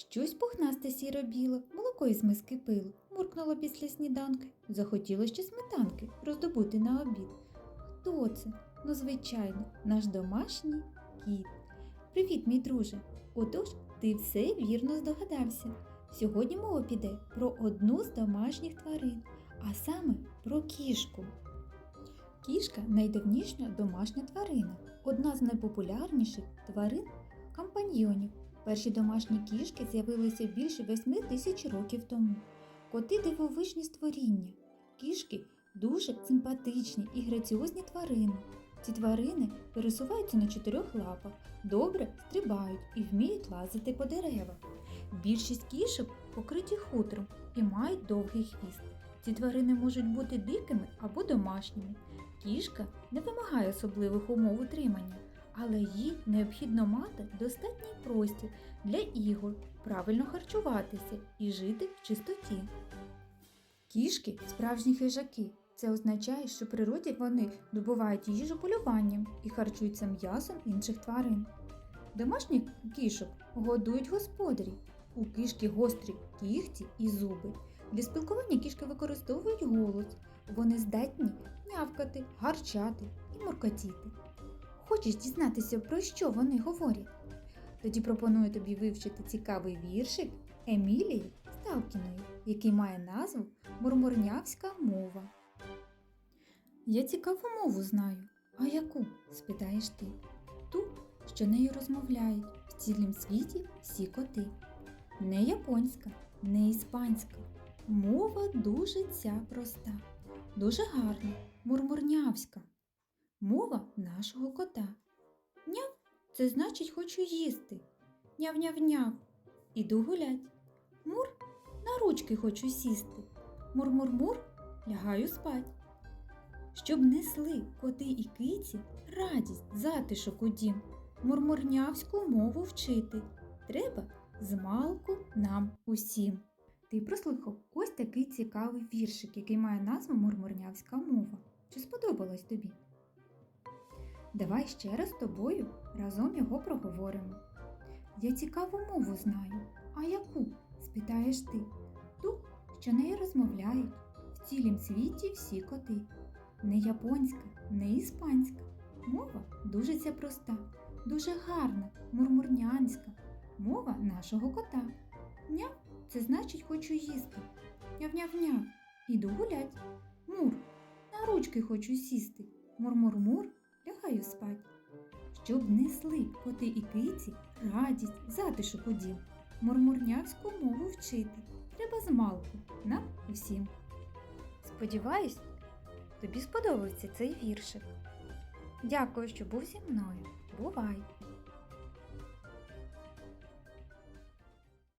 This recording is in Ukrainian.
Щось пухнасте сіро-біле, молоко із миски пило, муркнуло після сніданки. Захотіло ще сметанки роздобути на обід. Хто це? Ну, звичайно, наш домашній кіт. Привіт, мій друже. Отож, ти все вірно здогадався. Сьогодні мова піде про одну з домашніх тварин, а саме про кішку. Кішка найдавніша домашня тварина, одна з найпопулярніших тварин компаньйонів. Перші домашні кішки з'явилися більше 8 тисяч років тому. Коти дивовижні створіння. Кішки дуже симпатичні і граціозні тварини. Ці тварини пересуваються на чотирьох лапах, добре стрибають і вміють лазити по деревах. Більшість кішок покриті хутром і мають довгий хвіст. Ці тварини можуть бути дикими або домашніми. Кішка не вимагає особливих умов утримання, але їй необхідно мати достатній простір для ігор, правильно харчуватися і жити в чистоті. Кішки справжні хижаки. Це означає, що в природі вони добувають їжу полюванням і харчуються м'ясом інших тварин. Домашніх кішок годують господарі. У кішки гострі кігті і зуби. Для спілкування кішки використовують голос. Вони здатні нявкати, гарчати і муркотіти. Хочеш дізнатися, про що вони говорять? Тоді пропоную тобі вивчити цікавий віршик Емілії Ставкіної, який має назву Мурмурнявська мова. Я цікаву мову знаю. А яку? спитаєш ти. Ту, що нею розмовляють в цілім світі всі коти. Не японська, не іспанська. Мова дуже ця проста, дуже гарна, мурмурнявська. Мова нашого кота. Няв це значить хочу їсти. Няв-няв-няв. Іду гулять. Мур на ручки хочу сісти. Мур-мур-мур лягаю спать. Щоб несли коти і киці радість, затишок у дім, мурмурнявську мову вчити. Треба змалку нам усім. Ти прослухав ось такий цікавий віршик, який має назву Мурмурнявська мова. Чи сподобалось тобі? Давай ще раз тобою разом його проговоримо. Я цікаву мову знаю. А яку? спитаєш ти. Ту, що нею розмовляють в цілім світі всі коти. Не японська, не іспанська. Мова дуже ця проста, дуже гарна, мурмурнянська. Мова нашого кота. Няв це значить хочу їсти. Няв-няв-няв. Іду гулять. Мур. На ручки хочу сісти. Мур-мур-мур, лягаю спать. Щоб несли коти і киці радість, затишок у дім. Мурмурнявську мову вчити. Треба змалку нам усім. Сподіваюсь, тобі сподобався цей віршик. Дякую, що був зі мною. Бувай!